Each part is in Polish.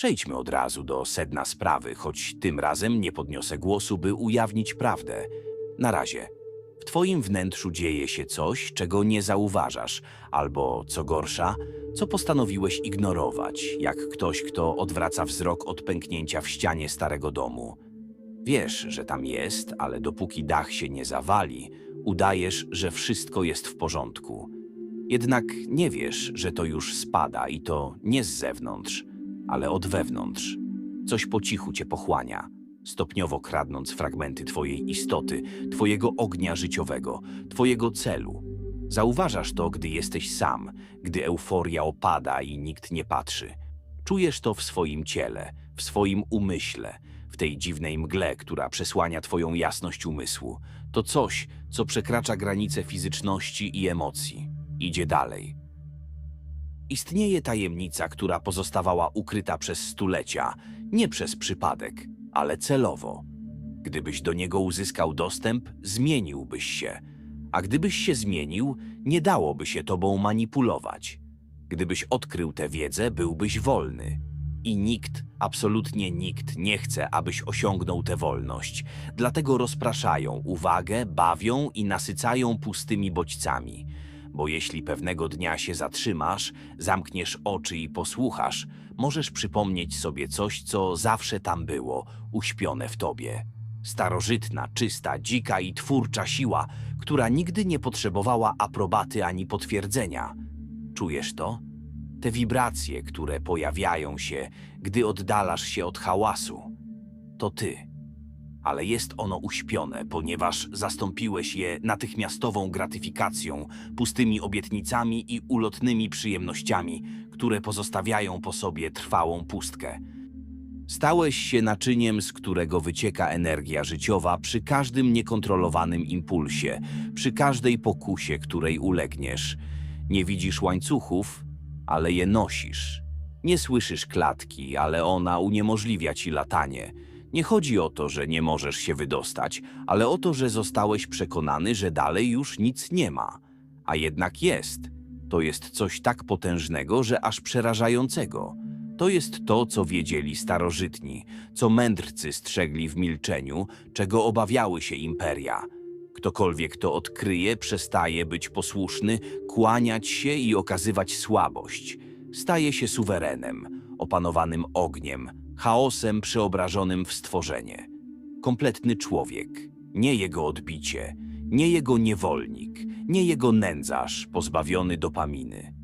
Przejdźmy od razu do sedna sprawy, choć tym razem nie podniosę głosu, by ujawnić prawdę. Na razie. W twoim wnętrzu dzieje się coś, czego nie zauważasz, albo co gorsza, co postanowiłeś ignorować, jak ktoś, kto odwraca wzrok od pęknięcia w ścianie starego domu. Wiesz, że tam jest, ale dopóki dach się nie zawali, udajesz, że wszystko jest w porządku. Jednak nie wiesz, że to już spada i to nie z zewnątrz, ale od wewnątrz. Coś po cichu cię pochłania, stopniowo kradnąc fragmenty twojej istoty, twojego ognia życiowego, twojego celu. Zauważasz to, gdy jesteś sam, gdy euforia opada i nikt nie patrzy. Czujesz to w swoim ciele, w swoim umyśle, w tej dziwnej mgle, która przesłania twoją jasność umysłu. To coś, co przekracza granice fizyczności i emocji. Idzie dalej. Istnieje tajemnica, która pozostawała ukryta przez stulecia, nie przez przypadek, ale celowo. Gdybyś do niego uzyskał dostęp, zmieniłbyś się, a gdybyś się zmienił, nie dałoby się tobą manipulować. Gdybyś odkrył tę wiedzę, byłbyś wolny. I nikt, absolutnie nikt nie chce, abyś osiągnął tę wolność. Dlatego rozpraszają uwagę, bawią i nasycają pustymi bodźcami. Bo jeśli pewnego dnia się zatrzymasz, zamkniesz oczy i posłuchasz, możesz przypomnieć sobie coś, co zawsze tam było, uśpione w tobie. Starożytna, czysta, dzika i twórcza siła, która nigdy nie potrzebowała aprobaty ani potwierdzenia. Czujesz to? Te wibracje, które pojawiają się, gdy oddalasz się od hałasu. To ty. Ale jest ono uśpione, ponieważ zastąpiłeś je natychmiastową gratyfikacją, pustymi obietnicami i ulotnymi przyjemnościami, które pozostawiają po sobie trwałą pustkę. Stałeś się naczyniem, z którego wycieka energia życiowa przy każdym niekontrolowanym impulsie, przy każdej pokusie, której ulegniesz. Nie widzisz łańcuchów, ale je nosisz. Nie słyszysz klatki, ale ona uniemożliwia ci latanie. Nie chodzi o to, że nie możesz się wydostać, ale o to, że zostałeś przekonany, że dalej już nic nie ma. A jednak jest. To jest coś tak potężnego, że aż przerażającego. To jest to, co wiedzieli starożytni, co mędrcy strzegli w milczeniu, czego obawiały się imperia. Ktokolwiek to odkryje, przestaje być posłuszny, kłaniać się i okazywać słabość. Staje się suwerenem, opanowanym ogniem, chaosem przeobrażonym w stworzenie. Kompletny człowiek, nie jego odbicie, nie jego niewolnik, nie jego nędzarz pozbawiony dopaminy.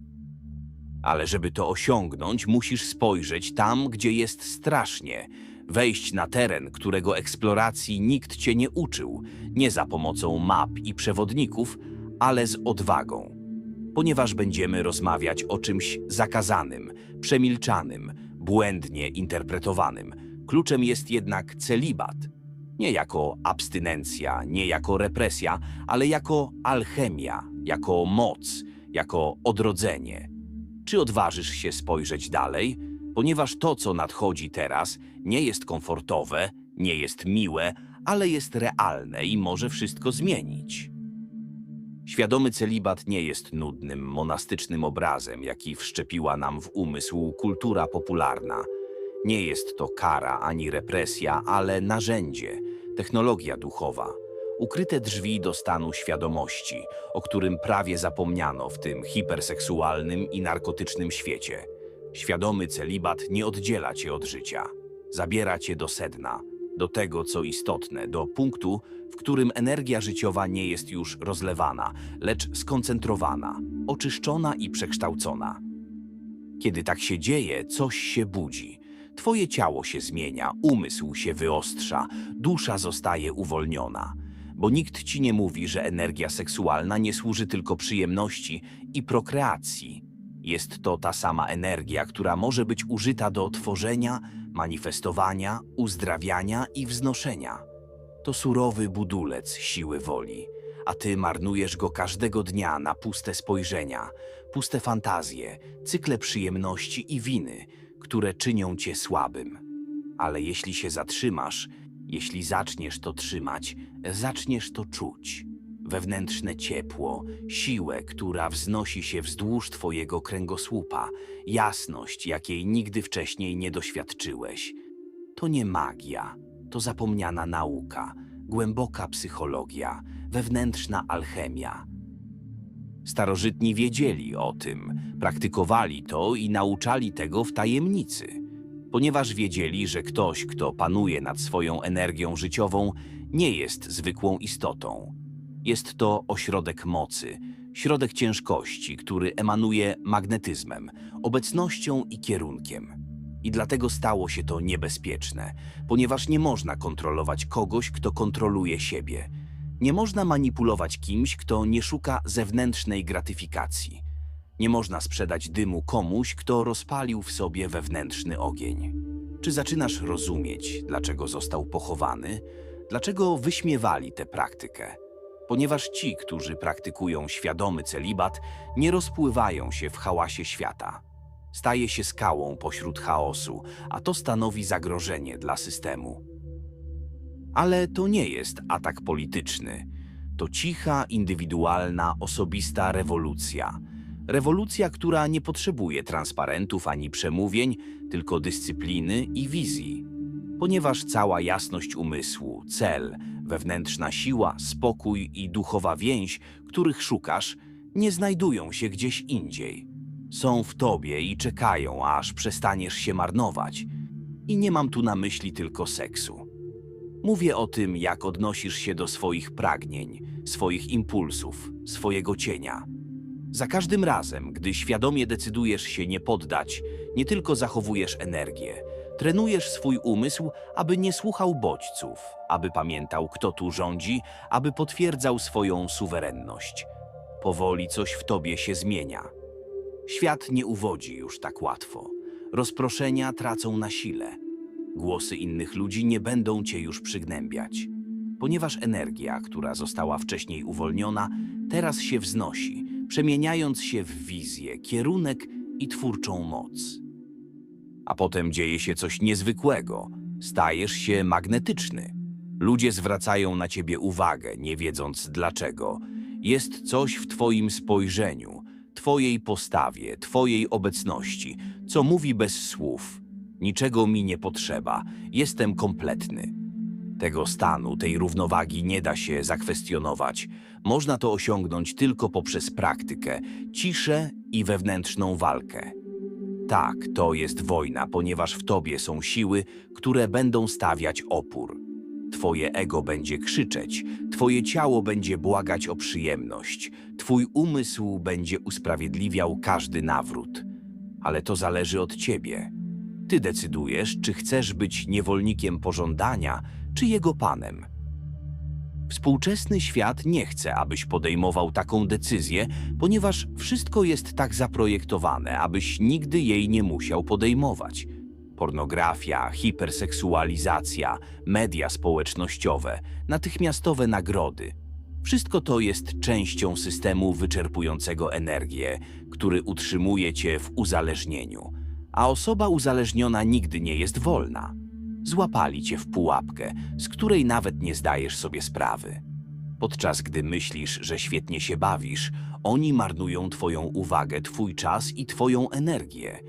Ale żeby to osiągnąć, musisz spojrzeć tam, gdzie jest strasznie, wejść na teren, którego eksploracji nikt cię nie uczył, nie za pomocą map i przewodników, ale z odwagą. Ponieważ będziemy rozmawiać o czymś zakazanym, przemilczanym, błędnie interpretowanym. Kluczem jest jednak celibat. Nie jako abstynencja, nie jako represja, ale jako alchemia, jako moc, jako odrodzenie. Czy odważysz się spojrzeć dalej? Ponieważ to, co nadchodzi teraz, nie jest komfortowe, nie jest miłe, ale jest realne i może wszystko zmienić. Świadomy celibat nie jest nudnym, monastycznym obrazem, jaki wszczepiła nam w umysł kultura popularna. Nie jest to kara ani represja, ale narzędzie, technologia duchowa, ukryte drzwi do stanu świadomości, o którym prawie zapomniano w tym hiperseksualnym i narkotycznym świecie. Świadomy celibat nie oddziela cię od życia, zabiera cię do sedna, do tego, co istotne, do punktu, w którym energia życiowa nie jest już rozlewana, lecz skoncentrowana, oczyszczona i przekształcona. Kiedy tak się dzieje, coś się budzi. Twoje ciało się zmienia, umysł się wyostrza, dusza zostaje uwolniona. Bo nikt ci nie mówi, że energia seksualna nie służy tylko przyjemności i prokreacji. Jest to ta sama energia, która może być użyta do tworzenia, manifestowania, uzdrawiania i wznoszenia. To surowy budulec siły woli, a ty marnujesz go każdego dnia na puste spojrzenia, puste fantazje, cykle przyjemności i winy, które czynią cię słabym. Ale jeśli się zatrzymasz, jeśli zaczniesz to trzymać, zaczniesz to czuć. Wewnętrzne ciepło, siłę, która wznosi się wzdłuż twojego kręgosłupa, jasność, jakiej nigdy wcześniej nie doświadczyłeś. To nie magia, to zapomniana nauka, głęboka psychologia, wewnętrzna alchemia. Starożytni wiedzieli o tym, praktykowali to i nauczali tego w tajemnicy, ponieważ wiedzieli, że ktoś, kto panuje nad swoją energią życiową, nie jest zwykłą istotą. Jest to ośrodek mocy, środek ciężkości, który emanuje magnetyzmem, obecnością i kierunkiem. I dlatego stało się to niebezpieczne, ponieważ nie można kontrolować kogoś, kto kontroluje siebie. Nie można manipulować kimś, kto nie szuka zewnętrznej gratyfikacji. Nie można sprzedać dymu komuś, kto rozpalił w sobie wewnętrzny ogień. Czy zaczynasz rozumieć, dlaczego został pochowany? Dlaczego wyśmiewali tę praktykę? Ponieważ ci, którzy praktykują świadomy celibat, nie rozpływają się w hałasie świata. Staje się skałą pośród chaosu, a to stanowi zagrożenie dla systemu. Ale to nie jest atak polityczny. To cicha, indywidualna, osobista rewolucja. Rewolucja, która nie potrzebuje transparentów ani przemówień, tylko dyscypliny i wizji. Ponieważ cała jasność umysłu, cel, wewnętrzna siła, spokój i duchowa więź, których szukasz, nie znajdują się gdzieś indziej. Są w tobie i czekają, aż przestaniesz się marnować. I nie mam tu na myśli tylko seksu. Mówię o tym, jak odnosisz się do swoich pragnień, swoich impulsów, swojego cienia. Za każdym razem, gdy świadomie decydujesz się nie poddać, nie tylko zachowujesz energię, trenujesz swój umysł, aby nie słuchał bodźców, aby pamiętał, kto tu rządzi, aby potwierdzał swoją suwerenność. Powoli coś w tobie się zmienia. Świat nie uwodzi już tak łatwo. Rozproszenia tracą na sile. Głosy innych ludzi nie będą cię już przygnębiać. Ponieważ energia, która została wcześniej uwolniona, teraz się wznosi, przemieniając się w wizję, kierunek i twórczą moc. A potem dzieje się coś niezwykłego. Stajesz się magnetyczny. Ludzie zwracają na ciebie uwagę, nie wiedząc dlaczego. Jest coś w twoim spojrzeniu, twojej postawie, twojej obecności, co mówi bez słów. Niczego mi nie potrzeba, jestem kompletny. Tego stanu, tej równowagi nie da się zakwestionować. Można to osiągnąć tylko poprzez praktykę, ciszę i wewnętrzną walkę. Tak, to jest wojna, ponieważ w tobie są siły, które będą stawiać opór. Twoje ego będzie krzyczeć, twoje ciało będzie błagać o przyjemność, twój umysł będzie usprawiedliwiał każdy nawrót. Ale to zależy od ciebie. Ty decydujesz, czy chcesz być niewolnikiem pożądania, czy jego panem. Współczesny świat nie chce, abyś podejmował taką decyzję, ponieważ wszystko jest tak zaprojektowane, abyś nigdy jej nie musiał podejmować. Pornografia, hiperseksualizacja, media społecznościowe, natychmiastowe nagrody. Wszystko to jest częścią systemu wyczerpującego energię, który utrzymuje cię w uzależnieniu. A osoba uzależniona nigdy nie jest wolna. Złapali cię w pułapkę, z której nawet nie zdajesz sobie sprawy. Podczas gdy myślisz, że świetnie się bawisz, oni marnują twoją uwagę, twój czas i twoją energię.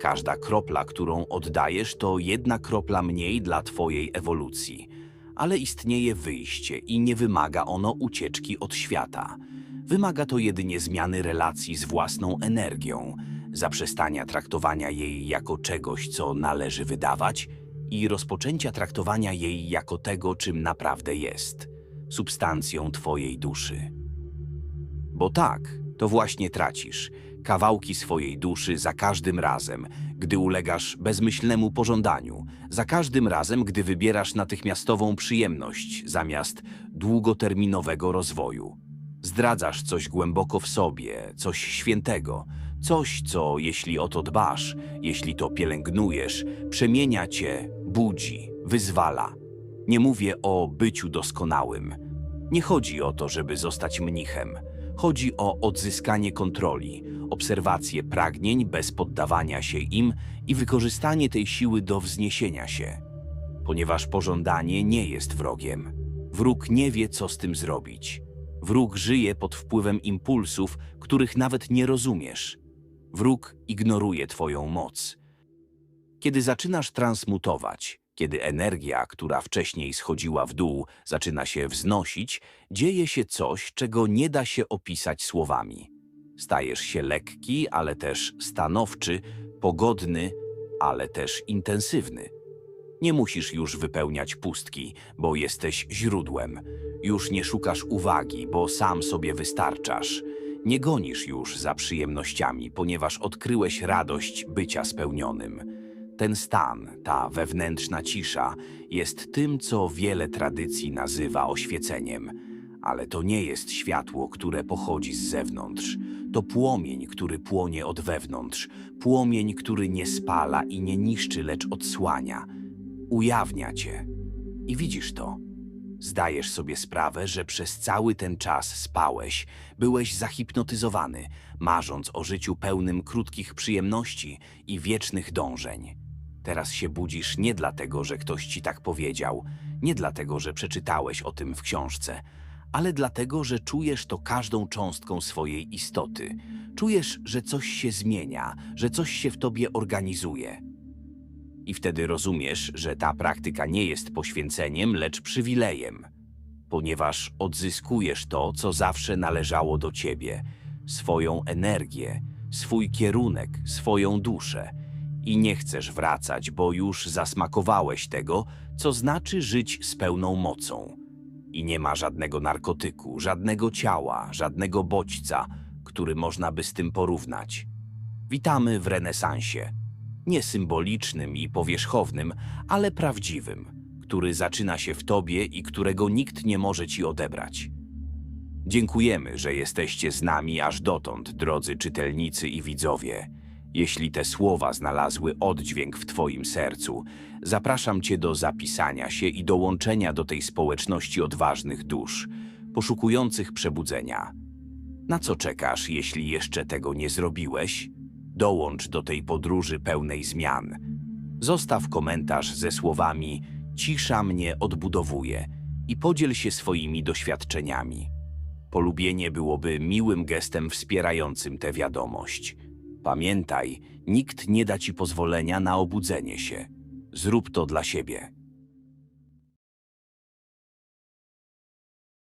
Każda kropla, którą oddajesz, to jedna kropla mniej dla twojej ewolucji. Ale istnieje wyjście i nie wymaga ono ucieczki od świata. Wymaga to jedynie zmiany relacji z własną energią, zaprzestania traktowania jej jako czegoś, co należy wydawać i rozpoczęcia traktowania jej jako tego, czym naprawdę jest substancją twojej duszy. Bo tak, to właśnie tracisz kawałki swojej duszy za każdym razem, gdy ulegasz bezmyślnemu pożądaniu, za każdym razem, gdy wybierasz natychmiastową przyjemność zamiast długoterminowego rozwoju. Zdradzasz coś głęboko w sobie, coś świętego, coś, co jeśli o to dbasz, jeśli to pielęgnujesz, przemienia cię, budzi, wyzwala. Nie mówię o byciu doskonałym. Nie chodzi o to, żeby zostać mnichem. Chodzi o odzyskanie kontroli, obserwację pragnień bez poddawania się im i wykorzystanie tej siły do wzniesienia się. Ponieważ pożądanie nie jest wrogiem. Wróg nie wie, co z tym zrobić. Wróg żyje pod wpływem impulsów, których nawet nie rozumiesz. Wróg ignoruje Twoją moc. Kiedy zaczynasz transmutować, kiedy energia, która wcześniej schodziła w dół, zaczyna się wznosić, dzieje się coś, czego nie da się opisać słowami. Stajesz się lekki, ale też stanowczy, pogodny, ale też intensywny. Nie musisz już wypełniać pustki, bo jesteś źródłem. Już nie szukasz uwagi, bo sam sobie wystarczasz. Nie gonisz już za przyjemnościami, ponieważ odkryłeś radość bycia spełnionym. Ten stan, ta wewnętrzna cisza, jest tym, co wiele tradycji nazywa oświeceniem. Ale to nie jest światło, które pochodzi z zewnątrz. To płomień, który płonie od wewnątrz. Płomień, który nie spala i nie niszczy, lecz odsłania. Ujawnia cię. I widzisz to. Zdajesz sobie sprawę, że przez cały ten czas spałeś, byłeś zahipnotyzowany, marząc o życiu pełnym krótkich przyjemności i wiecznych dążeń. Teraz się budzisz nie dlatego, że ktoś ci tak powiedział, nie dlatego, że przeczytałeś o tym w książce, ale dlatego, że czujesz to każdą cząstką swojej istoty. Czujesz, że coś się zmienia, że coś się w tobie organizuje. I wtedy rozumiesz, że ta praktyka nie jest poświęceniem, lecz przywilejem, ponieważ odzyskujesz to, co zawsze należało do ciebie swoją energię, swój kierunek, swoją duszę. I nie chcesz wracać, bo już zasmakowałeś tego, co znaczy żyć z pełną mocą. I nie ma żadnego narkotyku, żadnego ciała, żadnego bodźca, który można by z tym porównać. Witamy w renesansie nie symbolicznym i powierzchownym, ale prawdziwym, który zaczyna się w tobie i którego nikt nie może ci odebrać. Dziękujemy, że jesteście z nami aż dotąd, drodzy czytelnicy i widzowie. Jeśli te słowa znalazły oddźwięk w Twoim sercu, zapraszam Cię do zapisania się i dołączenia do tej społeczności odważnych dusz, poszukujących przebudzenia. Na co czekasz, jeśli jeszcze tego nie zrobiłeś? Dołącz do tej podróży pełnej zmian. Zostaw komentarz ze słowami Cisza mnie odbudowuje i podziel się swoimi doświadczeniami. Polubienie byłoby miłym gestem wspierającym tę wiadomość. Pamiętaj, nikt nie da ci pozwolenia na obudzenie się. Zrób to dla siebie.